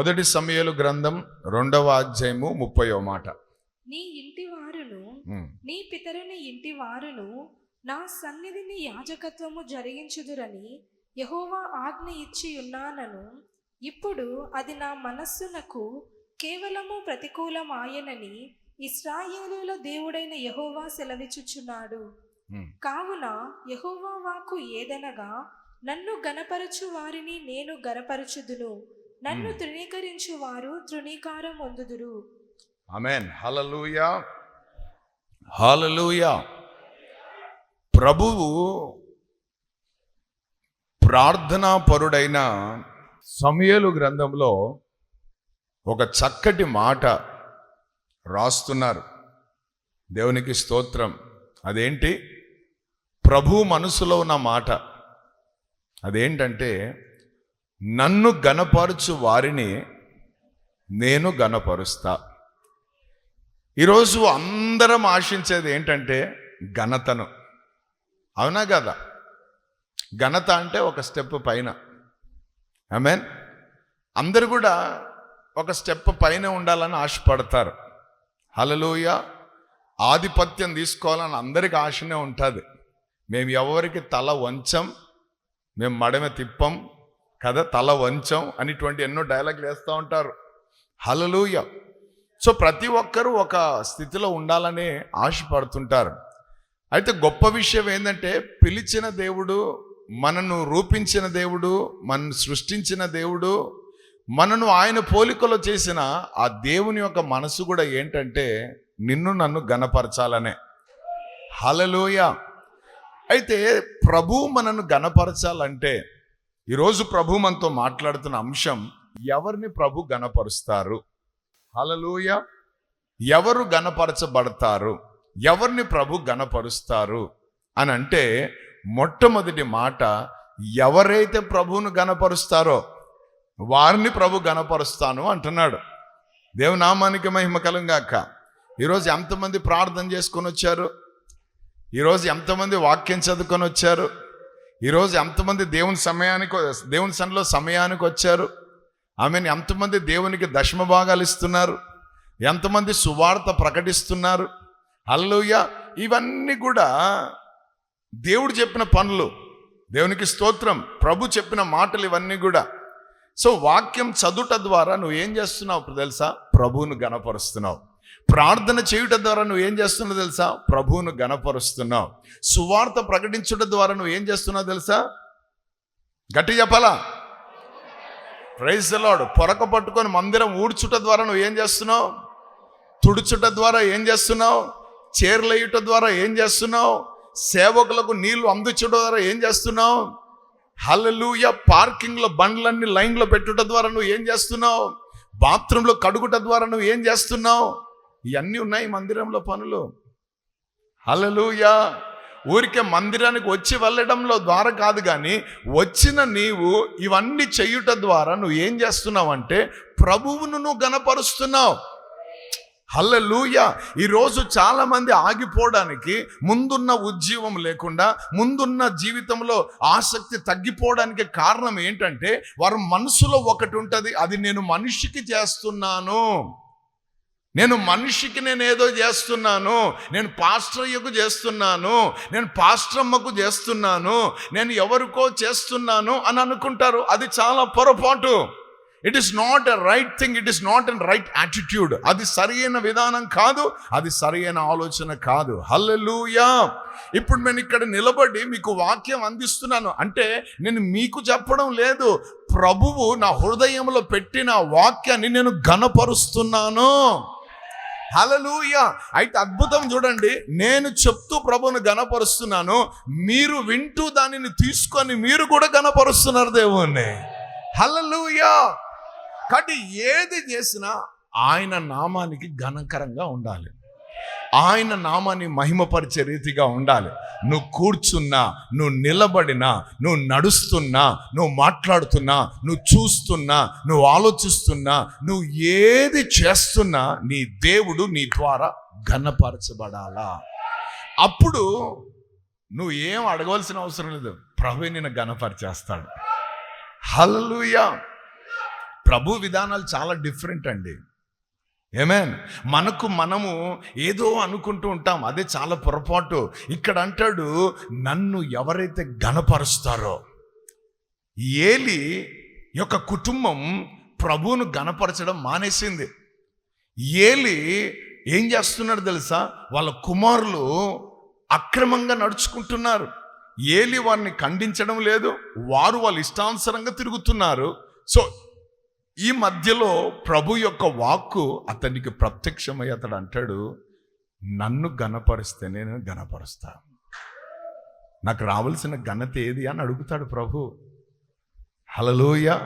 మొదటి సమయలు గ్రంథం రెండవ అధ్యాయము ముప్పయో మాట. నీ ఇంటి వారును నీ పితరుని ఇంటి వారును నా సన్నిధిని యాజకత్వము జరిగించుదురని యహోవా ఆజ్ఞ ఇచ్చి ఉన్నానను. ఇప్పుడు అది నా మనస్సునకు కేవలము ప్రతికూలమాయనని ఇస్రాయేలుల దేవుడైన యహోవా సెలవిచుచున్నాడు ఉమ్. కావున యహోవా వాకు ఏదనగా నన్ను గనపరచు వారిని నేను గనపరచుదును నన్ను Hmm. తృణీకరించు వారు తృణీకారం పొందుదురు ఆమెన్ హల్లెలూయా హల్లెలూయా ప్రభువు ప్రార్థనా పరుడైన సమయలు గ్రంథంలో ఒక చక్కటి మాట రాస్తున్నారు. దేవునికి స్తోత్రం. అదేంటి? ప్రభు మనసులో ఉన్న మాట. అదేంటంటే నన్ను గనపరచు వారిని నేను గనపరుస్తా ఈరోజు అందరం ఆశించేది ఏంటంటే ఘనతను. అవునా కదా? ఘనత అంటే ఒక స్టెప్ పైన. ఐ మీన్ అందరు కూడా ఒక స్టెప్ పైన ఉండాలని ఆశపడతారు. హలలోయ ఆధిపత్యం తీసుకోవాలని అందరికి ఆశనే ఉంటుంది. మేము ఎవరికి తల వంచం మేము మడమ తిప్పం కదా తల వంచం అనేటువంటి ఎన్నో డైలాగులు వేస్తూ ఉంటారు. హలలుయ సో ప్రతి ఒక్కరూ ఒక స్థితిలో ఉండాలని ఆశపడుతుంటారు అయితే గొప్ప విషయం ఏంటంటే పిలిచిన దేవుడు మనను రూపించిన దేవుడు మనను సృష్టించిన దేవుడు మనను ఆయన పోలికలో చేసిన ఆ దేవుని యొక్క మనసు కూడా ఏంటంటే నిన్ను నన్ను గనపరచాలనే హలలోయ అయితే ప్రభు మనను గనపరచాలంటే ఈరోజు ప్రభు మనతో మాట్లాడుతున్న అంశం ఎవరిని ప్రభు గణపరుస్తారు హలలోయ ఎవరు గనపరచబడతారు ఎవరిని ప్రభు గణపరుస్తారు అని అంటే మొట్టమొదటి మాట ఎవరైతే ప్రభువును గణపరుస్తారో వారిని ప్రభు గణపరుస్తాను అంటున్నాడు. దేవునామానికి మహిమ కలంగాక ఈరోజు ఎంతమంది ప్రార్థన చేసుకొని వచ్చారు? ఈరోజు ఎంతమంది వాక్యం చదువుకొని వచ్చారు? ఈరోజు ఎంతమంది దేవుని సమయానికి దేవుని సన్నిలో సమయానికి వచ్చారు? ఆమెను ఎంతమంది దేవునికి దశమ భాగాలు ఇస్తున్నారు? ఎంతమంది సువార్త ప్రకటిస్తున్నారు? హల్లెలూయా! ఇవన్నీ కూడా దేవుడు చెప్పిన పనులు దేవునికి స్తోత్రం ప్రభు చెప్పిన మాటలు ఇవన్నీ కూడా. సో వాక్యం చదువుట ద్వారా నువ్వు ఏం చేస్తున్నావు తెలుసా? ప్రభువును గణపరుస్తున్నావు. ప్రార్థన చేయుట ద్వారా నువ్వు ఏం చేస్తున్నావు తెలుసా? ప్రభువును గణపరుస్తున్నావు సువార్త ప్రకటించుట ద్వారా నువ్వు ఏం చేస్తున్నావు తెలుసా? గట్టి చెప్పాలా? ప్రైజ్ లాడు పొరక పట్టుకొని మందిరం ఊడ్చుట ద్వారా నువ్వు ఏం చేస్తున్నావు? తుడుచుట ద్వారా ఏం చేస్తున్నావు? చేర్లయ్యుట ద్వారా ఏం చేస్తున్నావు? సేవకులకు నీళ్ళు అందించడం ద్వారా ఏం చేస్తున్నావు? హల్లెలూయ పార్కింగ్లో బండ్లన్నీ లైన్లో పెట్టుట ద్వారా నువ్వు ఏం చేస్తున్నావు? బాత్రూంలో కడుగుట ద్వారా నువ్వు ఏం చేస్తున్నావు? ఇవన్నీ ఉన్నాయి మందిరంలో పనులు. హలలుయా ఊరికే మందిరానికి వచ్చి వెళ్ళడంలో ద్వారా కాదు కానీ వచ్చిన నీవు ఇవన్నీ చెయ్యుట ద్వారా నువ్వు ఏం చేస్తున్నావు అంటే ప్రభువును నువ్వు గనపరుస్తున్నావు హల్లెలూయ! ఈరోజు చాలామంది ఆగిపోవడానికి ముందున్న ఉజ్జీవం లేకుండా ముందున్న జీవితంలో ఆసక్తి తగ్గిపోవడానికి కారణం ఏంటంటే వారు మనసులో ఒకటి ఉంటుంది అది నేను మనిషికి చేస్తున్నాను. నేను మనిషికి నేను ఏదో చేస్తున్నాను నేను పాస్టర్య్యకు చేస్తున్నాను నేను పాస్ట్రమ్మకు చేస్తున్నాను నేను ఎవరికో చేస్తున్నాను అని అనుకుంటారు. అది చాలా పొరపాటు. It is not a right thing it is not an right attitude అది సరైన విధానం కాదు అది సరైన ఆలోచన కాదు. హల్లెలూయా ఇప్పుడు నేను ఇక్కడ నిలబడి మీకు వాక్యం అందిస్తున్నాను. అంటే నేను మీకు చెప్పడం లేదు ప్రభువు నా హృదయంలో పెట్టిన వాక్యాన్ని నేను ఘనపరుస్తున్నాను. హలలూయ అయితే అద్భుతం చూడండి నేను చెప్తూ ప్రభును గనపరుస్తున్నాను మీరు వింటూ దానిని తీసుకొని మీరు కూడా గనపరుస్తున్నారు దేవుణ్ణి. హలలుయా కాబట్టి ఏది చేసినా ఆయన నామానికి ఘనకరంగా ఉండాలి. ఆయన నామాన్ని మహిమపరిచే రీతిగా ఉండాలి. నువ్వు కూర్చున్నా నువ్వు నిలబడినా నువ్వు నడుస్తున్నా నువ్వు మాట్లాడుతున్నా నువ్వు చూస్తున్నా నువ్వు ఆలోచిస్తున్నా నువ్వు ఏది చేస్తున్నా నీ దేవుడు నీ ద్వారా ఘనపరచబడాలా. అప్పుడు నువ్వు ఏం అడగవలసిన అవసరం లేదు. ప్రభు నేను ఘనపరిచేస్తాడు. హల్లెలూయా! ప్రభు విధానాలు చాలా డిఫరెంట్ అండి. ఏమేన్ మనకు మనము ఏదో అనుకుంటూ ఉంటాం. అదే చాలా పొరపాటు. ఇక్కడ అంటాడు నన్ను ఎవరైతే గణపరుస్తారో ఏలి యొక్క కుటుంబం ప్రభువును గనపరచడం మానేసింది. ఏలి ఏం చేస్తున్నాడు తెలుసా? వాళ్ళ కుమారులు అక్రమంగా నడుచుకుంటున్నారు. ఏలి వారిని ఖండించడం లేదు. వారు వాళ్ళ ఇష్టానుసరంగా తిరుగుతున్నారు. సో ఈ మధ్యలో ప్రభు యొక్క వాక్కు అతనికి ప్రత్యక్షమై అతడు అంటాడు నన్ను గనపరిస్తే నేను గనపరుస్తా నాకు రావాల్సిన ఘనత ఏది? అని అడుగుతాడు ప్రభు. హలలోయ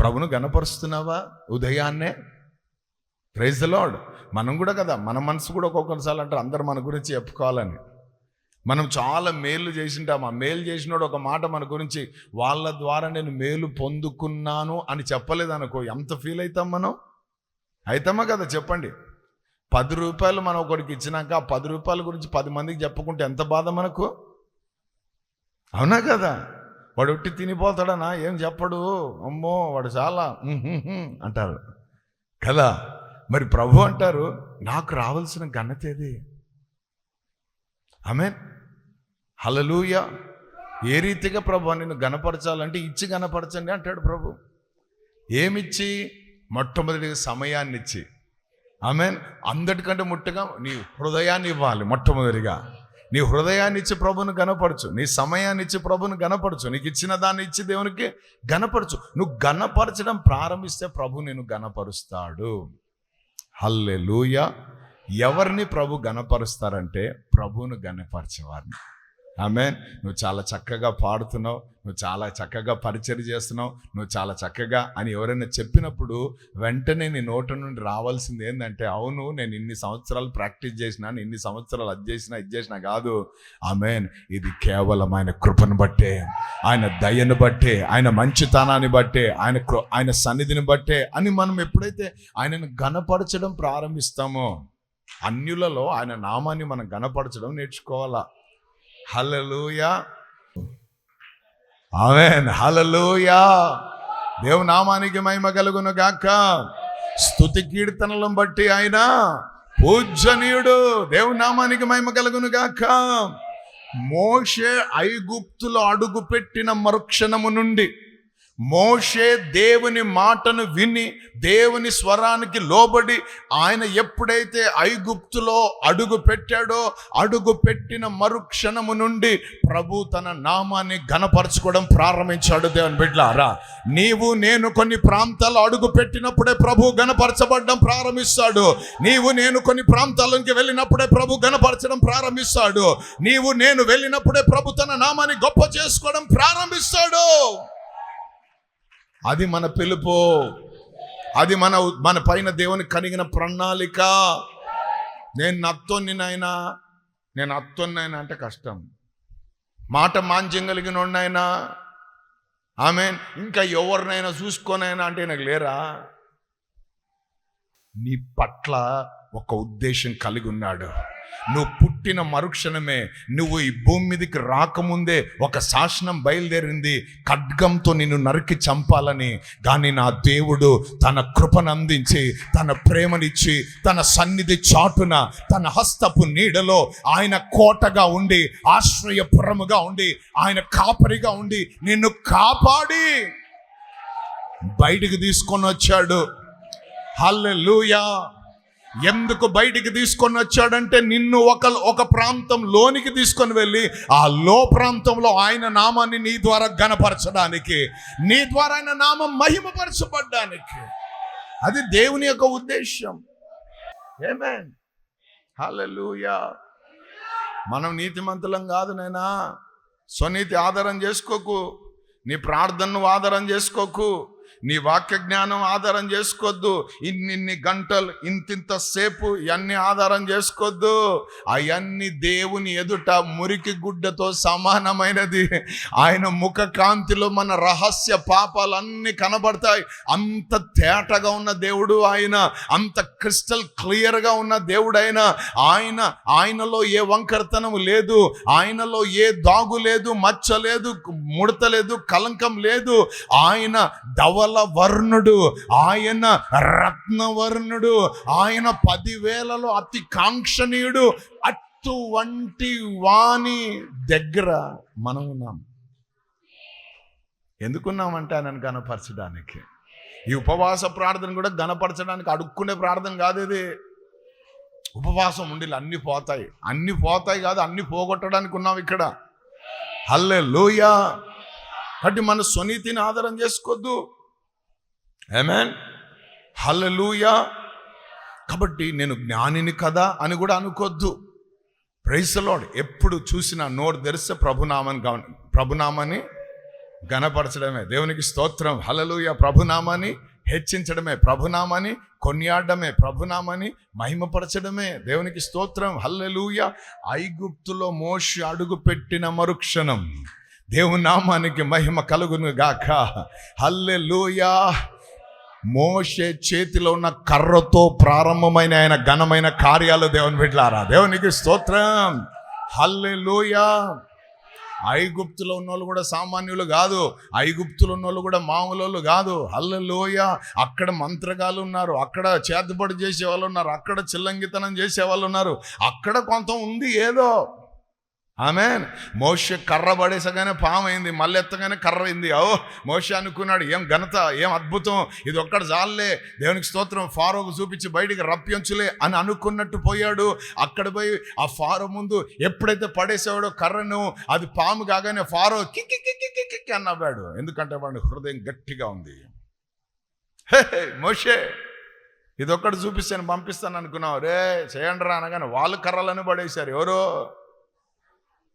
ప్రభును గనపరుస్తున్నావా ఉదయాన్నే? ప్రైజ్ లాడ్ మనం కూడా కదా మన మనసు కూడా ఒక్కొక్కసారి అంటారు అందరు మన గురించి చెప్పుకోవాలని. మనం చాలా మేలు చేసింటాం. ఆ మేలు చేసినోడు ఒక మాట మన గురించి వాళ్ళ ద్వారా నేను మేలు పొందుకున్నాను అని చెప్పలేదు అనుకో ఎంత ఫీల్ అవుతాం మనం? అవుతామా కదా? చెప్పండి. పది రూపాయలు మనం ఒకడికి ఇచ్చినాక ఆ పది రూపాయల గురించి పది మందికి చెప్పుకుంటే ఎంత బాధ మనకు? అవునా కదా? వాడు ఒట్టి తినిపోతాడనా? ఏం చెప్పడు. అమ్మో వాడు చాలా అంటారు. కదా? మరి ప్రభు అంటారు నాకు రావాల్సిన ఘనత ఏది? ఆమె హలలుయ ఏ రీతిగా ప్రభు నేను గనపరచాలంటే ఇచ్చి గనపరచండి అంటాడు ప్రభు. ఏమిచ్చి? మొట్టమొదటిగా సమయాన్ని ఇచ్చి ఆమె అందరికంటే ముట్టగా నీ హృదయాన్ని ఇవ్వాలి మొట్టమొదటిగా. నీ హృదయాన్ని ఇచ్చి ప్రభుని గనపరచు నీ సమయాన్ని ఇచ్చి ప్రభుని గనపరచు నీకు ఇచ్చిన దాన్ని ఇచ్చి దేవునికి గనపరచు నువ్వు గనపరచడం ప్రారంభిస్తే ప్రభు నేను గనపరుస్తాడు హల్లే ఎవరిని ప్రభు గనపరుస్తారంటే ప్రభువును గనపరిచేవారిని ఆమె నువ్వు చాలా చక్కగా పాడుతున్నావు నువ్వు చాలా చక్కగా పరిచయం చేస్తున్నావు నువ్వు చాలా చక్కగా అని ఎవరైనా చెప్పినప్పుడు వెంటనే నీ నోట నుండి రావాల్సింది ఏంటంటే అవును నేను ఇన్ని సంవత్సరాలు ప్రాక్టీస్ చేసినాను ఇన్ని సంవత్సరాలు అది చేసినా ఇది చేసినా కాదు. ఆమెన్. ఇది కేవలం ఆయన కృపను బట్టే ఆయన దయను బట్టే ఆయన మంచితనాన్ని బట్టే ఆయన కృ- ఆయన సన్నిధిని బట్టే అని మనం ఎప్పుడైతే ఆయనను గనపరచడం ప్రారంభిస్తామో అన్యులలో ఆయన నామాన్ని మనం గనపరచడం నేర్చుకోవాలా? హలలుయా ఆమెన్. హలలుయా దేవునామానికి మహిమ కలుగును గాక. స్తుతి కీర్తనలను బట్టి ఆయన పూజనీయుడు. దేవునామానికి మహిమ కలుగును గాక. మోషే ఐగుప్తులో అడుగు పెట్టిన మరుక్షణము నుండి మోషే దేవుని మాటను విని దేవుని స్వరానికి లోబడి ఆయన ఎప్పుడైతే ఐగుప్తులో అడుగు పెట్టాడో అడుగు పెట్టిన మరుక్షణము నుండి ప్రభు తన నామాన్ని ఘనపరచుకోవడం ప్రారంభించాడు దేవుని బిడ్లారా. నీవు నేను కొన్ని ప్రాంతాల్లో అడుగు పెట్టినప్పుడే ప్రభు ఘనపరచబడడం ప్రారంభిస్తాడు. నీవు నేను కొన్ని ప్రాంతాలకి వెళ్ళినప్పుడే ప్రభు ఘనపరచడం ప్రారంభిస్తాడు. నీవు నేను వెళ్ళినప్పుడే ప్రభు తన నామాన్ని గొప్ప చేసుకోవడం ప్రారంభిస్తాడు. అది మన పిలుపు. అది మన మన పైన దేవుని కలిగిన ప్రణాళిక. నేను నత్తొన్ని నాయనా నేను అత్తొన్నైనా అంటే కష్టం. మాట మాంజ్యం కలిగిన వాడినైనా ఆమె ఇంకా ఎవరినైనా చూసుకోనైనా అంటే నాకు లేరా? నీ పట్ల ఒక ఉద్దేశం కలిగి ఉన్నాడు. నువ్వు పుట్టిన మరుక్షణమే నువ్వు ఈ భూమి మీదకి రాకముందే ఒక శాసనం బయలుదేరింది ఖడ్గంతో నిన్ను నరికి చంపాలని. కానీ నా దేవుడు తన కృపను అందించి తన ప్రేమనిచ్చి తన సన్నిధి చాటున తన హస్తపు నీడలో ఆయన కోటగా ఉండి ఆశ్రయపురముగా ఉండి ఆయన కాపరిగా ఉండి నిన్ను కాపాడి. బయటికి తీసుకొని వచ్చాడు. హల్లెలూయా! ఎందుకు బయటికి తీసుకొని వచ్చాడంటే నిన్ను ఒక ఒక ప్రాంతం లోనికి తీసుకొని వెళ్ళి ఆ లో ప్రాంతంలో ఆయన నామాన్ని నీ ద్వారా గనపరచడానికి నీ ద్వారా ఆయన నామం మహిమపరచబడ్డానికి. అది దేవుని యొక్క ఉద్దేశం ఏమేన్ హలలుయా మనం నీతిమంతులం కాదు నేనా స్వనీతి ఆధారం చేసుకోకు. నీ ప్రార్థనను ఆధారం చేసుకోకు. నీ వాక్య జ్ఞానం ఆధారం చేసుకోవద్దు ఇన్నిన్ని గంటలు ఇంతింత సేపు ఇవన్నీ ఆధారం చేసుకోవద్దు అవన్నీ దేవుని ఎదుట మురికి గుడ్డతో సమానమైనది. ఆయన ముఖ కాంతిలో మన రహస్య పాపాలన్నీ కనబడతాయి. అంత తేటగా ఉన్న దేవుడు ఆయన. అంత క్రిస్టల్ క్లియర్గా ఉన్న దేవుడు ఆయన. ఆయన ఆయనలో ఏ వంకరతనం లేదు. ఆయనలో ఏ దాగు లేదు మచ్చ లేదు ముడత లేదు కలంకం లేదు. ఆయన దవ ధవల వర్ణుడు ఆయన రత్నవర్ణుడు ఆయన పదివేలలో అతి కాంక్షణీయుడు అటువంటి వాణి దగ్గర మనం ఉన్నాం. ఎందుకున్నామంటే ఆయనను గనపరచడానికి ఈ ఉపవాస ప్రార్థన కూడా గనపరచడానికి అడుక్కునే ప్రార్థన కాదు ఇది. ఉపవాసం ఉండి అన్ని పోతాయి. అన్ని పోతాయి కాదు అన్ని పోగొట్టడానికి ఉన్నాం ఇక్కడ. హల్లే లోయ కాబట్టి మన స్వనీతిని ఆధారం చేసుకోవద్దు ఏమేన్ హలలుయా కాబట్టి నేను జ్ఞానిని కదా అని కూడా అనుకోద్దు. ప్రైసలోడ్ ఎప్పుడు చూసినా నోరు తెరిస్తే ప్రభునామని గమ ప్రభునామాన్ని గణపరచడమే. దేవునికి స్తోత్రం. హలలుయ ప్రభునామాన్ని హెచ్చించడమే. ప్రభునామని కొనియాడమే. ప్రభునామని మహిమపరచడమే. దేవునికి స్తోత్రం. హల్లెలూయ ఐగుప్తులో మోషి అడుగు పెట్టిన మరుక్షణం దేవునామానికి మహిమ కలుగును గాక. హల్లెలూయా మోషే చేతిలో ఉన్న కర్రతో ప్రారంభమైన ఆయన ఘనమైన కార్యాలు దేవుని బిడ్డలారా. దేవునికి స్తోత్రం. హల్లెలూయా. ఐగుప్తులో ఉన్నోళ్ళు కూడా సామాన్యులు కాదు. ఐగుప్తులో ఉన్నోళ్ళు కూడా మామూలు కాదు. హల్లలోయ. అక్కడ మంత్రగాలు ఉన్నారు. అక్కడ చేతబడి చేసే వాళ్ళు ఉన్నారు. అక్కడ చిల్లంగితనం చేసే వాళ్ళు ఉన్నారు. అక్కడ కొంత ఉంది ఏదో. ఆమె మోష కర్ర పడేసగానే పాము అయింది మళ్ళీ ఎత్తగానే కర్ర అయింది ఓ మోష అనుకున్నాడు ఏం ఘనత ఏం అద్భుతం ఇది ఒక్కడ జాలే దేవునికి స్తోత్రం ఫారోకు చూపించి బయటికి రప్పించులే అని అనుకున్నట్టు పోయాడు. అక్కడ పోయి ఆ ఫారో ముందు ఎప్పుడైతే పడేసేవాడో కర్రను అది పాము కాగానే ఫారో కిక్కి కిక్కి కిక్కి అవ్వాడు ఎందుకంటే వాడి హృదయం గట్టిగా ఉంది. హే మోషే ఇది ఒక్కటి చూపిస్తాను పంపిస్తాను అనుకున్నావు. రే చేయండి రా అనగానే వాళ్ళు కర్రలను పడేశారు. ఎవరో?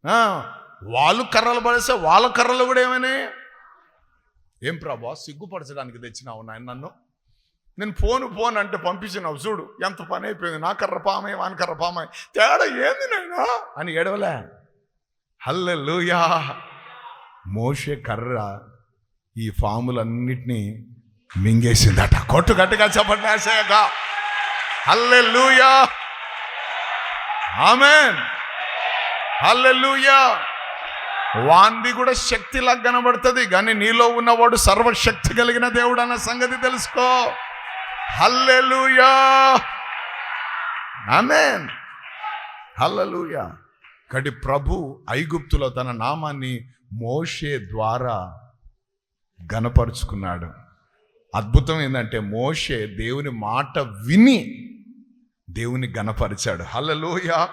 వాళ్ళు కర్రలు పడేస్తే వాళ్ళ కర్రలు కూడా ఏమైనా? ఏం ప్రభా సిగ్గుపరచడానికి తెచ్చినావు నాయన నన్ను? నేను ఫోను ఫోన్ అంటే పంపించినావు చూడు ఎంత పని అయిపోయింది నా కర్ర పామే వాని కర్ర పామే తేడా ఏంది నాయనా? అని ఏడవలే. హల్లెలూయా. మోషే కర్ర ఈ ఫాములన్నిటినీ మింగేసిందట. కొట్టు గట్టిగా చెప్పండి ఆశయక హల్లెలూయా. ఆమెన్. హల్లెలూయా. వాంది కూడా శక్తిలా కనబడుతుంది కానీ నీలో ఉన్నవాడు సర్వశక్తి కలిగిన దేవుడు అన్న సంగతి తెలుసుకో. హల్లెలూయా. ఆమెన్. హల్లెలూయా. కటి ప్రభు ఐగుప్తులో తన నామాన్ని మోషే ద్వారా గనపరుచుకున్నాడు అద్భుతం ఏంటంటే మోషే దేవుని మాట విని దేవుని గనపరిచాడు హల్లెలూయా.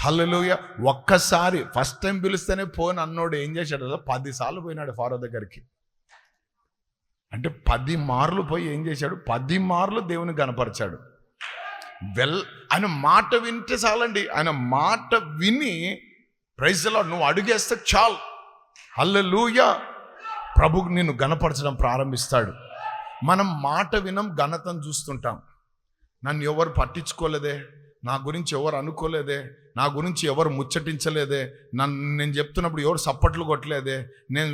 హల్లుయ ఒక్కసారి ఫస్ట్ టైం పిలిస్తేనే పోని అన్నోడు ఏం చేశాడు పదిసార్లు పోయినాడు ఫారో దగ్గరికి. అంటే పది మార్లు పోయి ఏం చేశాడు? పది మార్లు దేవుని కనపరిచాడు. వెల్ ఆయన మాట వింటే చాలండి. ఆయన మాట విని ప్రైజ్లో నువ్వు అడుగేస్తే చాలు. హల్లెలూయ. ప్రభుకు నిన్ను గనపరచడం ప్రారంభిస్తాడు. మనం మాట వినం ఘనతను చూస్తుంటాం. నన్ను ఎవరు పట్టించుకోలేదే? నా గురించి ఎవరు అనుకోలేదే నా గురించి ఎవరు ముచ్చటించలేదే నన్ను నేను చెప్తున్నప్పుడు ఎవరు సప్పట్లు కొట్టలేదే నేను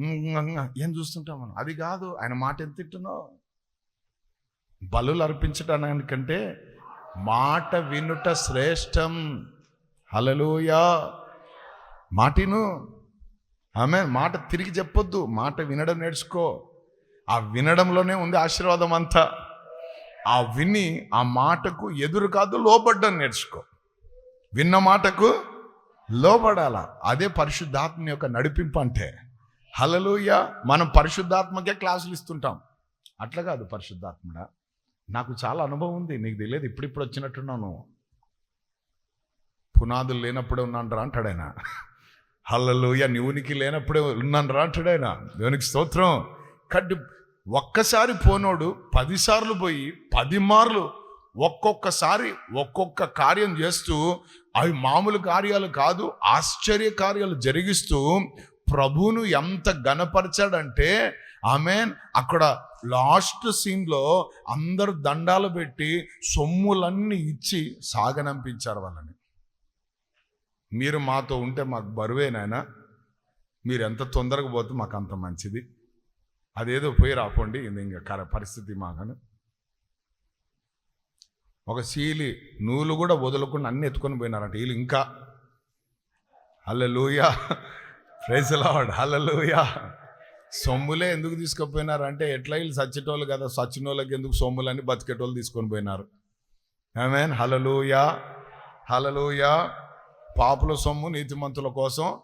ఏం చూస్తుంటాం మనం? అది కాదు ఆయన మాట ఎంత తింటున్నావు బలులు అర్పించడానికంటే మాట వినుట శ్రేష్టం. హలలుయా మాటిను ఆమె మాట తిరిగి చెప్పొద్దు. మాట వినడం నేర్చుకో. ఆ వినడంలోనే ఉంది ఆశీర్వాదం అంతా. ఆ విని ఆ మాటకు ఎదురు కాదు లోబడ్డం నేర్చుకో. విన్న మాటకు లోబడాల. అదే పరిశుద్ధాత్మ యొక్క నడిపింపు అంటే. హలలుయ మనం పరిశుద్ధాత్మకే క్లాసులు ఇస్తుంటాం. అట్లా కాదు పరిశుద్ధాత్మడా. నాకు చాలా అనుభవం ఉంది. నీకు తెలియదు ఇప్పుడిప్పుడు వచ్చినట్టున్నాను. పునాదులు లేనప్పుడే ఉన్నాను రా అంటాడు ఆయన. హల్లలుయ. నీవునికి లేనప్పుడే ఉన్నానరా అంటాడు ఆయన. దేవునికి స్తోత్రం. కడ్డి ఒక్కసారి పోనోడు పదిసార్లు పోయి పది మార్లు ఒక్కొక్కసారి ఒక్కొక్క కార్యం చేస్తూ అవి మామూలు కార్యాలు కాదు ఆశ్చర్య కార్యాలు జరిగిస్తూ ప్రభువును ఎంత గనపరిచాడంటే ఆమె అక్కడ లాస్ట్ సీన్లో అందరు దండాలు పెట్టి సొమ్ములన్నీ ఇచ్చి సాగనంపించారు వాళ్ళని. మీరు మాతో ఉంటే మాకు బరువేనాయన మీరు ఎంత తొందరగా పోతే మాకు అంత మంచిది. అదేదో పోయి రాపోండి ఇది ఇంకా కర పరిస్థితి మాకను. ఒక సీలి నూలు కూడా వదలకుండా అన్ని ఎత్తుకొని పోయినారంట వీళ్ళు ఇంకా. హల్లెలూయా. ప్రైజ్ ఫ్రెజ్లాడ్ హల్లెలూయా. సొమ్ములే ఎందుకు తీసుకుపోయినారు అంటే ఎట్లా వీళ్ళు సచ్చేటోళ్ళు కదా సచ్చినోళ్ళకి ఎందుకు సొమ్ములని బతికేటోళ్ళు తీసుకొని పోయినారు. ఆమెన్ హలలుయా హలలుయా పాపుల సొమ్ము నీతిమంతుల కోసం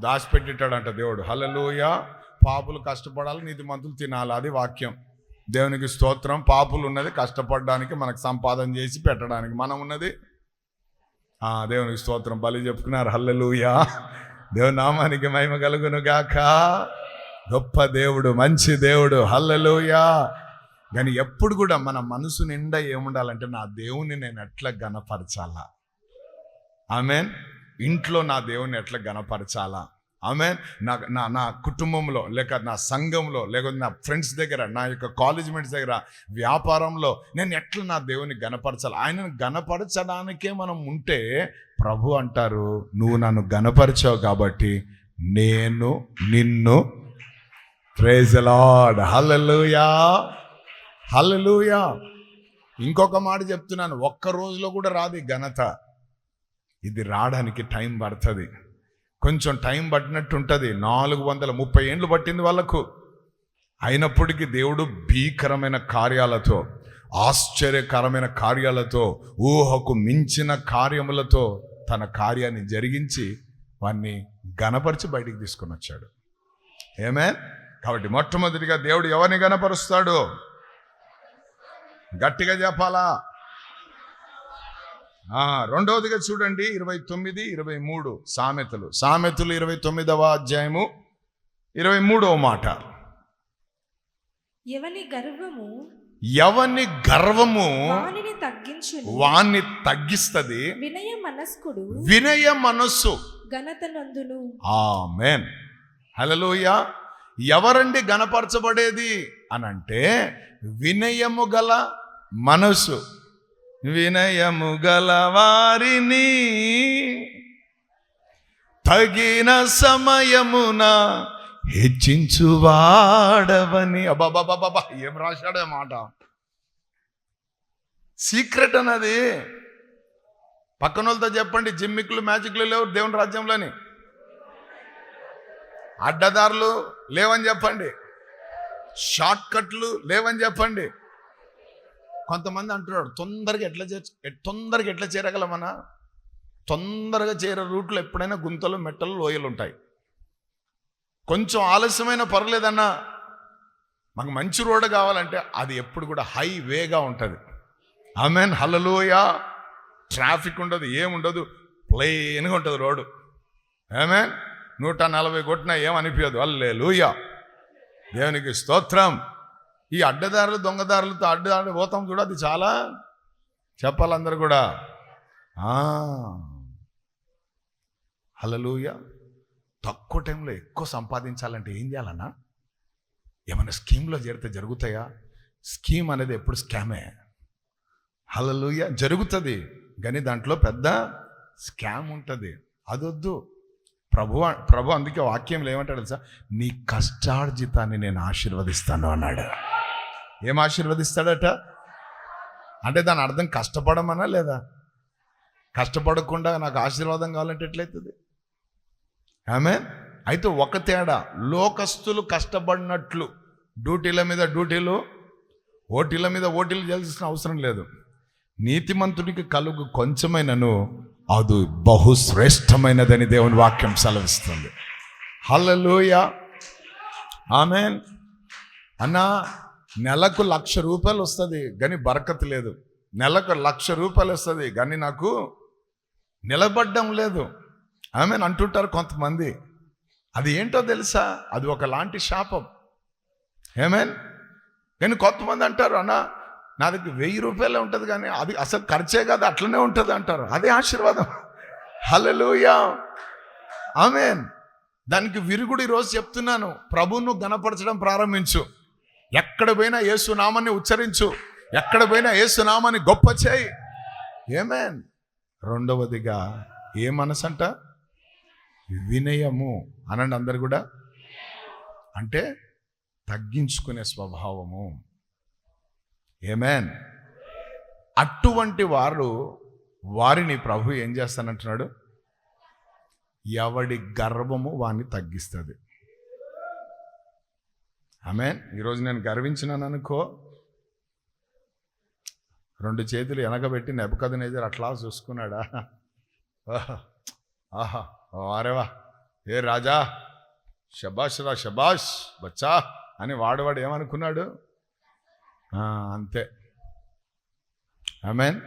దాచిపెట్టేటాడంట దేవుడు. హలలుయా పాపులు కష్టపడాలి నీతిమంతులు తినాలి. అది వాక్యం. దేవునికి స్తోత్రం. పాపులు ఉన్నది కష్టపడడానికి మనకు సంపాదన చేసి పెట్టడానికి. మనం ఉన్నది? దేవునికి స్తోత్రం. బలి చెప్పుకున్నారు. హల్లెలూయా. దేవుని నామానికి మహిమ కలుగును గాక. గొప్ప దేవుడు మంచి దేవుడు. హల్లెలూయా. కానీ ఎప్పుడు కూడా మన మనసు నిండా ఏముండాలంటే నా దేవుని నేను ఎట్లా గనపరచాలా? ఆమెన్. ఇంట్లో నా దేవుని ఎట్లా గనపరచాలా? ఆమె నా నా నా కుటుంబంలో లేక నా సంఘంలో లేకపోతే నా ఫ్రెండ్స్ దగ్గర నా యొక్క కాలేజ్ మేట్స్ దగ్గర వ్యాపారంలో నేను ఎట్లా నా దేవుని గనపరచాలి? ఆయనను గనపరచడానికే మనం ఉంటే ప్రభు అంటారు నువ్వు నన్ను గనపరిచావు కాబట్టి నేను నిన్ను ప్రేజలాడ్ లార్డ్ హలలుయా ఇంకొక మాట చెప్తున్నాను ఒక్క రోజులో కూడా రాదు ఘనత. ఇది రావడానికి టైం పడుతుంది. కొంచెం టైం పట్టినట్టు ఉంటుంది నాలుగు వందల ముప్పై ఏండ్లు పట్టింది వాళ్ళకు. అయినప్పటికీ దేవుడు భీకరమైన కార్యాలతో ఆశ్చర్యకరమైన కార్యాలతో ఊహకు మించిన కార్యములతో తన కార్యాన్ని జరిగించి వాన్ని గణపరిచి బయటికి తీసుకొని వచ్చాడు. ఏమే కాబట్టి మొట్టమొదటిగా దేవుడు ఎవరిని గణపరుస్తాడు గట్టిగా చెప్పాలా? రెండవదిగా చూడండి ఇరవై తొమ్మిది ఇరవై మూడు సామెతలు. సామెతలు ఇరవై తొమ్మిదవ అధ్యాయము ఇరవై మూడవ మాట. ఎవని గర్వము ఎవని గర్వము వానిని తగ్గించును. వాణ్ణి తగ్గిస్తుంది. వినయ మనస్కుడు వినయ మనస్సు. ఘనత నందును. ఆమెన్. హలోయ ఎవరండి గణపరచబడేది అని అంటే వినయము గల మనసు వినయము గలవారిని. తగిన సమయమున హెచ్చించువాడవని. అబ్బాబాబాబా ఏం రాశాడే మాట? సీక్రెట్ అన్నది. పక్కన వాళ్ళతో చెప్పండి జిమ్మిక్లు మ్యాజిక్లు లేవు దేవుని రాజ్యంలోని. అడ్డదారులు లేవని చెప్పండి. షార్ట్ కట్లు లేవని చెప్పండి. కొంతమంది అంటున్నాడు తొందరగా ఎట్లా చేర్ తొందరగా ఎట్లా చేరగలమన్నా తొందరగా చేరే రూట్లో ఎప్పుడైనా గుంతలు మెట్టలు లోయలు ఉంటాయి. కొంచెం ఆలస్యమైన పర్లేదన్నా మాకు మంచి రోడ్డు కావాలంటే అది ఎప్పుడు కూడా హైవేగా ఉంటుంది. ఆమెన్ హలలోయ ట్రాఫిక్ ఉండదు ఏముండదు ప్లెయిన్గా ఉంటుంది రోడ్డు. ఆమెన్. నూట నలభై కొట్టినా ఏమనిపించదు అల్లే లూయ దేవునికి స్తోత్రం. ఈ అడ్డదారులు దొంగదారులతో అడ్డదారులు పోతాం చూడ అది చాలా చెప్పాలందరూ కూడా. హలలుయ తక్కువ టైంలో ఎక్కువ సంపాదించాలంటే ఏం చేయాలన్నా? ఏమైనా స్కీమ్లో చేరితే జరుగుతాయా? స్కీమ్ అనేది ఎప్పుడు స్కామే? హలలుయ జరుగుతుంది కానీ దాంట్లో పెద్ద స్కామ్ ఉంటుంది. అదొద్దు. ప్రభు ప్రభు అందుకే వాక్యం ఏమంటాడు తెలుసా? నీ కష్టార్జితాన్ని నేను ఆశీర్వదిస్తాను అన్నాడు. ఏం ఆశీర్వదిస్తాడట? అంటే దాని అర్థం కష్టపడమనా లేదా? కష్టపడకుండా నాకు ఆశీర్వాదం కావాలంటే ఎట్లయితుంది? ఆమె అయితే ఒక తేడా లోకస్తులు కష్టపడినట్లు డ్యూటీల మీద డ్యూటీలు ఓటీల మీద ఓటీలు చేయాల్సిన అవసరం లేదు. నీతిమంతుడికి కలుగు కొంచెమైనను అది బహుశ్రేష్టమైనదని దేవుని వాక్యం సెలవిస్తుంది. హలలోయ ఆమెన్? అన్నా నెలకు లక్ష రూపాయలు వస్తుంది కానీ బరకత్ లేదు. నెలకు లక్ష రూపాయలు వస్తుంది కానీ నాకు నిలబడ్డం లేదు. ఆమెన్ అంటుంటారు కొంతమంది. అది ఏంటో తెలుసా? అది ఒకలాంటి శాపం. ఏమేన్ కానీ కొంతమంది అంటారు అన్న నా దగ్గర వెయ్యి రూపాయలే ఉంటుంది కానీ అది అసలు ఖర్చే కాదు అట్లనే ఉంటుంది అంటారు. అదే ఆశీర్వాదం. Hallelujah amen? దానికి విరుగుడు ఈరోజు చెప్తున్నాను. ప్రభువును గణపరచడం ప్రారంభించు. ఎక్కడ పోయినా ఏసునామాన్ని ఉచ్చరించు. ఎక్కడ పోయినా ఏసునామాన్ని గొప్ప చేయి. ఏమేన్ రెండవదిగా ఏ మనసంట? వినయము. అనండి అందరు కూడా. అంటే తగ్గించుకునే స్వభావము. ఏమేన్ అటువంటి వారు వారిని ప్రభు ఏం చేస్తానంటున్నాడు? ఎవడి గర్వము వాణ్ణి తగ్గిస్తుంది. ఆమె ఈరోజు నేను గర్వించినాను అనుకో రెండు చేతులు వెనకబెట్టి నెపకదనేజర్ అట్లా చూసుకున్నాడా? ఆహా వారేవా ఏ రాజా షబాష్ రా షబాష్ బచ్చా అని వాడువాడు ఏమనుకున్నాడు? అంతే. ఆమెన్.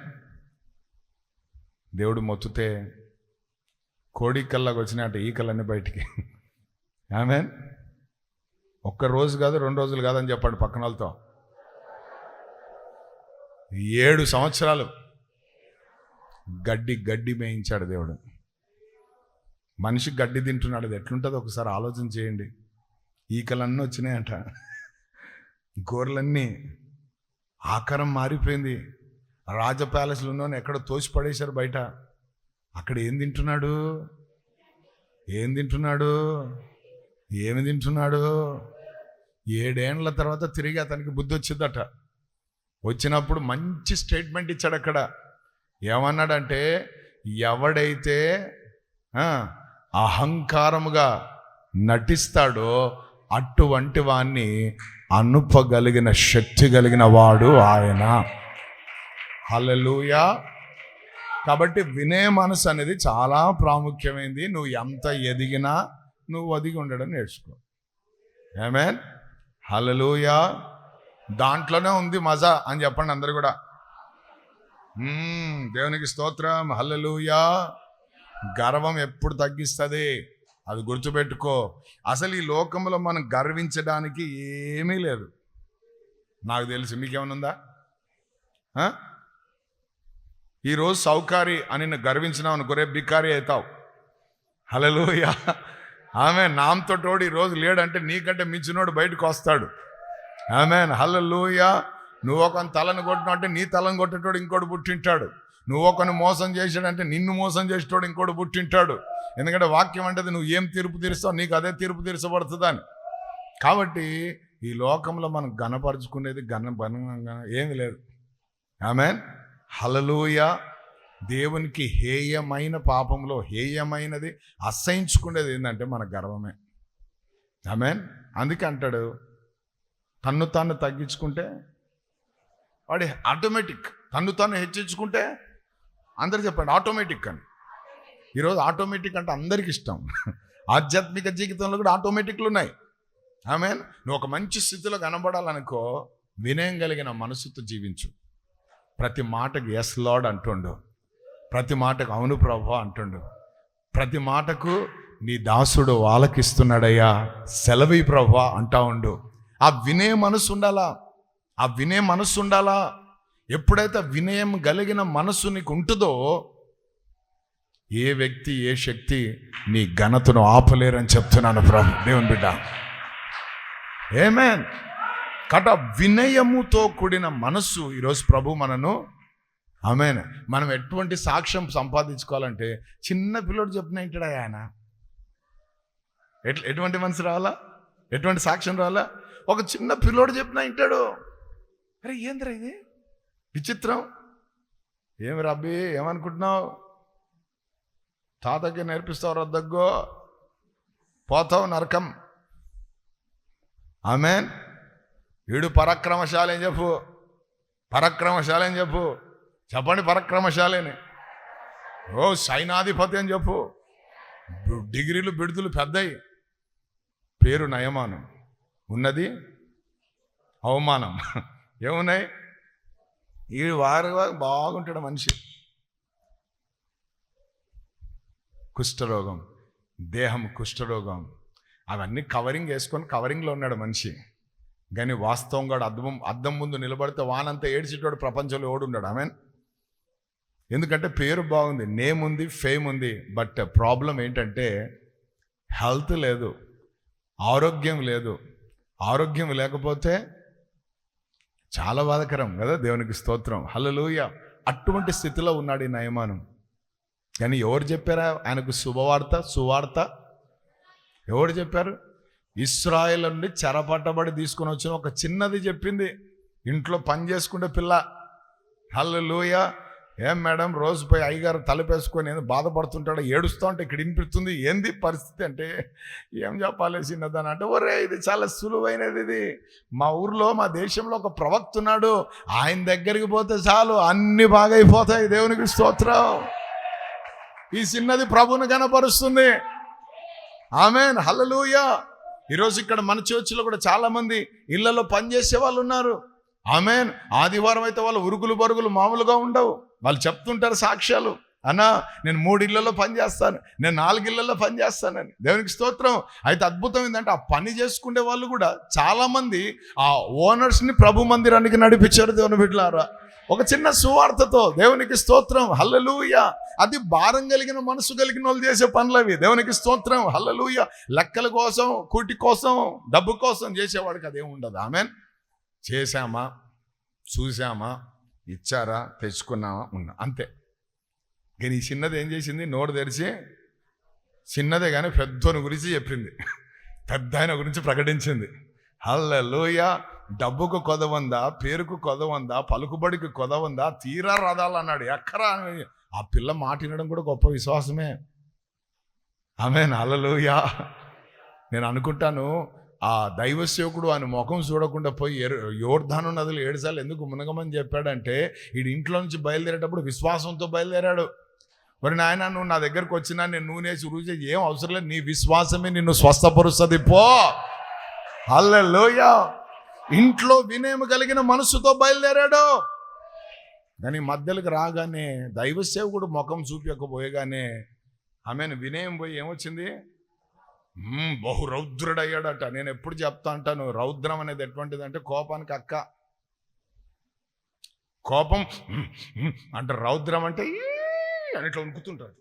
దేవుడు మొత్తుతే కోడి కల్లాకి వచ్చినట్టు ఈ కళ్ళని బయటికి. ఆమెన్. ఒక్క రోజు కాదు రెండు రోజులు కాదని చెప్పండి పక్కన వాళ్ళతో. ఏడు సంవత్సరాలు గడ్డి గడ్డి మేయించాడు దేవుడు. మనిషి గడ్డి తింటున్నాడు అది ఎట్లుంటుంది ఒకసారి ఆలోచన చేయండి. ఈకలన్నీ వచ్చినాయంట. గోర్లన్నీ ఆకారం మారిపోయింది. రాజ ప్యాలెస్లో ఉన్న ఎక్కడ తోసి పడేశారు బయట. అక్కడ ఏం తింటున్నాడు? ఏం తింటున్నాడు? ఏమి తింటున్నాడు? ఏడేండ్ల తర్వాత తిరిగి అతనికి బుద్ధి వచ్చిందట. వచ్చినప్పుడు మంచి స్టేట్మెంట్ ఇచ్చాడు అక్కడ. ఏమన్నాడంటే ఎవడైతే అహంకారముగా నటిస్తాడో అటువంటి వాణ్ణి అనుపగలిగిన శక్తి కలిగిన వాడు ఆయన. హలలుయా కాబట్టి వినే మనసు అనేది చాలా ప్రాముఖ్యమైంది. నువ్వు ఎంత ఎదిగినా నువ్వు ఒదిగి ఉండడం నేర్చుకో. ఏమేన్ హల్లెలూయా దాంట్లోనే ఉంది మజా అని చెప్పండి అందరు కూడా. Hmm, దేవునికి స్తోత్రం. హలలుయా గర్వం ఎప్పుడు తగ్గిస్తుంది? అది గుర్తుపెట్టుకో. అసలు ఈ లోకంలో మనం గర్వించడానికి ఏమీ లేదు. నాకు తెలుసు మీకేమైనా ఉందా? ఈరోజు సౌకారి అని నువ్వు గర్వించినావు అనుకోరే బికారి అవుతావు. హలలుయా ఆమె నాంతో తోడు ఈరోజు లేడంటే నీకంటే మించినోడు బయటకు వస్తాడు. ఆమె హల్లెలూయ. నువ్వు ఒక తలను కొట్టిన అంటే నీ తలను కొట్టేటోడు ఇంకోటి పుట్టింటాడు. నువ్వు ఒకని మోసం చేశాడంటే నిన్ను మోసం చేసేటోడు ఇంకోటి పుట్టింటాడు. ఎందుకంటే వాక్యం అంటది నువ్వు ఏం తీర్పు తీరుస్తావు నీకు అదే తీర్పు తీర్చబడుతుందని. కాబట్టి ఈ లోకంలో మనం ఘనపరుచుకునేది ఘన బనంగా ఏమి లేదు. ఆమె హలలుయా దేవునికి హేయమైన పాపంలో హేయమైనది అసహించుకునేది ఏంటంటే మన గర్వమే. ఆమెన్? అందుకే అంటాడు తన్ను తాను తగ్గించుకుంటే వాడి ఆటోమేటిక్ తన్ను తాను హెచ్చించుకుంటే అందరు చెప్పండి ఆటోమేటిక్ అని. ఈరోజు ఆటోమేటిక్ అంటే అందరికి ఇష్టం. ఆధ్యాత్మిక జీవితంలో కూడా ఆటోమేటిక్లు ఉన్నాయి. ఆమె నువ్వు ఒక మంచి స్థితిలో కనబడాలనుకో వినయం కలిగిన మనసుతో జీవించు. ప్రతి మాటకు ఎస్ లాడ్ అంటుండు. ప్రతి మాటకు అవును ప్రభు అంటుండు. ప్రతి మాటకు నీ దాసుడు వాళ్ళకిస్తున్నాడయ్యా సెలవి ప్రభు అంటా ఉండు. ఆ వినే మనసు ఉండాలా? ఆ వినే మనసు ఉండాలా? ఎప్పుడైతే వినయం కలిగిన మనసు నీకు ఉంటుందో ఏ వ్యక్తి ఏ శక్తి నీ ఘనతను ఆపలేరని చెప్తున్నాను ప్రభు. దేవుని బిడ్డ. ఏమేన్ కట వినయముతో కూడిన మనస్సు ఈరోజు ప్రభు మనను ఆమెన్. మనం ఎటువంటి సాక్ష్యం సంపాదించుకోవాలంటే చిన్న పిల్లడు చెప్పిన ఏంటాడు ఆయన? ఎట్ ఎటువంటి మనసు రావాలా? ఎటువంటి సాక్ష్యం రావాలా? ఒక చిన్న పిల్లోడు చెప్పిన వింటాడు అరే ఏందిరా ఇది? విచిత్రం. ఏమి రబ్బి ఏమనుకుంటున్నావు? తాతకి నేర్పిస్తావు రద్దగ్గో పోతావు నరకం. ఆమెన్. వీడు పరాక్రమశాలని అని చెప్పు. పరాక్రమశాలని అని చెప్పు. చెప్పండి పరక్రమశాలిని. ఓ సైనాధిపతి అని చెప్పు. డిగ్రీలు బిడుదలు పెద్దయి. పేరు నయమానం. ఉన్నది అవమానం. ఏమున్నాయి? ఈ వారు బాగుంటాడు మనిషి. కుష్ఠరోగం. దేహం కుష్ఠరోగం. అవన్నీ కవరింగ్ వేసుకొని కవరింగ్లో ఉన్నాడు మనిషి. కానీ వాస్తవంగా అద్దం అద్దం ముందు నిలబడితే వానంతా ఏడ్చేటోడు ప్రపంచంలో ఓడున్నాడు ఆమె ఎందుకంటే పేరు బాగుంది నేమ్ ఉంది ఫేమ్ ఉంది. బట్ ప్రాబ్లం ఏంటంటే హెల్త్ లేదు ఆరోగ్యం లేదు. ఆరోగ్యం లేకపోతే చాలా బాధకరం కదా దేవునికి స్తోత్రం. హల్లెలూయా అటువంటి స్థితిలో ఉన్నాడు ఈ నయమానం. కానీ ఎవరు చెప్పారా? ఆయనకు శుభవార్త సువార్త? ఎవరు చెప్పారు? ఇస్రాయల్ నుండి చెరపట్టబడి తీసుకొని వచ్చిన ఒక చిన్నది చెప్పింది. ఇంట్లో పని చేసుకుంటే పిల్ల. హల్లెలూయ ఏం మేడం రోజు పోయి అయ్యగారు తలపేసుకొని ఏదో బాధపడుతుంటాడు ఏడుస్తూ ఉంటే ఇక్కడ వినిపిస్తుంది ఏంది పరిస్థితి అంటే ఏం చెప్పాలి చిన్నదాని అంటే ఒరే ఇది చాలా సులువైనది ఇది. మా ఊర్లో మా దేశంలో ఒక ప్రవక్త ఉన్నాడు ఆయన దగ్గరికి పోతే చాలు అన్ని బాగా అయిపోతాయి దేవునికి స్తోత్రం. ఈ చిన్నది ప్రభుని కనపరుస్తుంది. ఆమెన్ హల్లెలూయ. ఈరోజు ఇక్కడ మన చర్చిలో కూడా చాలామంది ఇళ్ళలో పనిచేసే వాళ్ళు ఉన్నారు. ఆమెన్ ఆదివారం అయితే వాళ్ళు ఉరుగులు బరుగులు మామూలుగా ఉండవు. వాళ్ళు చెప్తుంటారు సాక్ష్యాలు. అన్నా నేను మూడు ఇళ్ళలో పని చేస్తాను. నేను నాలుగు ఇళ్ళలో పని దేవునికి స్తోత్రం. అయితే అద్భుతం ఏంటంటే ఆ పని చేసుకునే వాళ్ళు కూడా చాలామంది ఆ ఓనర్స్ని ప్రభు మందిరానికి నడిపించారు దేవుని బిడ్డలారా. ఒక చిన్న సువార్తతో దేవునికి స్తోత్రం. హల్లలూయ. అది భారం కలిగిన మనసు కలిగిన వాళ్ళు చేసే పనులు అవి. దేవునికి స్తోత్రం. హల్లలూయ. లెక్కల కోసం కూటి కోసం డబ్బు కోసం చేసేవాడికి అదేం ఉండదు. ఆమెన్. చేశామా? చూసామా ఇచ్చారా తెచ్చుకున్నామా ఉన్నా. అంతే. కానీ ఈ చిన్నది ఏం చేసింది? నోరు తెరిచి చిన్నదే కానీ పెద్దోని గురించి చెప్పింది. పెద్ద ఆయన గురించి ప్రకటించింది. హల్లెలూయ! డబ్బుకు కొదవందా? పేరుకు కొదవందా? పలుకుబడికి కొదవందా? తీరా రథాలు అన్నాడు. ఎక్కరా? ఆ పిల్ల మాట వినడం కూడా గొప్ప విశ్వాసమే. ఆమె హల్లెలూయ! నేను అనుకుంటాను ఆ దైవ సేవకుడు ఆయన ముఖం చూడకుండా పోయి ఎరు- యోర్ధాను నదులు ఏడుసార్లు ఎందుకు మునగమని చెప్పాడంటే వీడి ఇంట్లో నుంచి బయలుదేరేటప్పుడు విశ్వాసంతో బయలుదేరాడు. మరి నాయన నువ్వు నా దగ్గరకు వచ్చినా నేను నూనె రుచి చేసి ఏం అవసరం లేదు నీ విశ్వాసమే నిన్ను స్వస్థపరుస్తుంది పో. హల్లెలూయ! ఇంట్లో వినయం కలిగిన మనసుతో బయలుదేరాడు. కానీ మధ్యలోకి రాగానే దైవ సేవకుడు ముఖం చూపించకపోయగానే ఆమెను వినయం పోయి ఏమొచ్చింది? బహు రౌద్రుడయ్యాడట నేను ఎప్పుడు చెప్తా అంటాను రౌద్రం అనేది ఎటువంటిది అంటే కోపానికి అక్క. కోపం అంటే రౌద్రం అంటే అని ఇట్లా వణుకుతుంటాడు.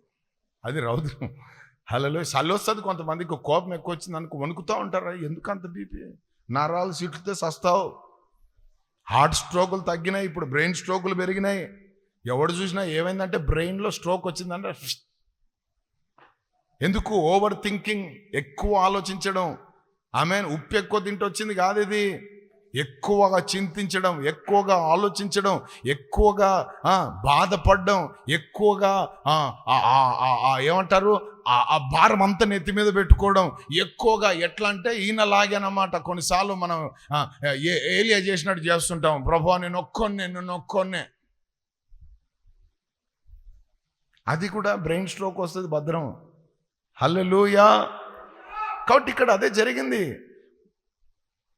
అది రౌద్రం. హలో చలి వస్తుంది కొంతమందికి కోపం ఎక్కువ వచ్చింది అనుకో వణుకుతూ ఉంటారా. ఎందుకు అంత బీపీ? నరాలు సిట్లుతే సస్తావు. హార్ట్ స్ట్రోకులు తగ్గినాయి ఇప్పుడు బ్రెయిన్ స్ట్రోకులు పెరిగినాయి. ఎవడు చూసినా ఏమైందంటే బ్రెయిన్లో స్ట్రోక్ వచ్చిందంటే ఎందుకు ఓవర్ థింకింగ్? ఎక్కువ ఆలోచించడం. ఆమె ఉప్పు ఎక్కువ తింటొచ్చింది కాదు ఇది. ఎక్కువగా చింతించడం ఎక్కువగా ఆలోచించడం ఎక్కువగా బాధపడడం ఎక్కువగా ఏమంటారు? ఆ- భారం అంతా నెత్తి మీద పెట్టుకోవడం ఎక్కువగా ఎట్లా అంటే ఈయన లాగానమాట కొన్నిసార్లు మనం ఏలియా చేసినట్టు చేస్తుంటాం. ప్రభా నేను ఒక్కొన్నే నేను ఒక్కొన్నే అది కూడా బ్రెయిన్ స్ట్రోక్ వస్తుంది భద్రం. హల్లెలూయా. కాబట్టి ఇక్కడ అదే జరిగింది.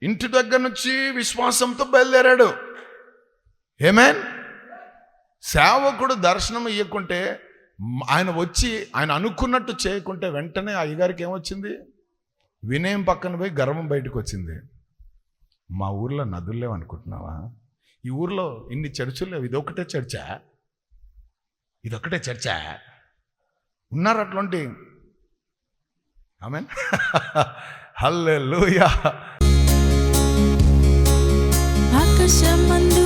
ఇంటి దగ్గర నుంచి విశ్వాసంతో బయలుదేరాడు. ఏమేన్ సేవకుడు దర్శనం ఇవ్వకుంటే ఆయన వచ్చి ఆయన అనుకున్నట్టు చేయకుంటే వెంటనే అయ్యగారికి ఏమొచ్చింది? వినయం పక్కన పోయి గర్వం బయటకు వచ్చింది మా ఊర్లో నదులు లేవు అనుకుంటున్నావా? ఈ ఊర్లో ఇన్ని చర్చలు లేవు. ఇదొకటే చర్చ? ఇదొకటే చర్చ? ఉన్నారు అట్లాంటి ఆమెన్ హల్లెలూయా ఆకాశమందు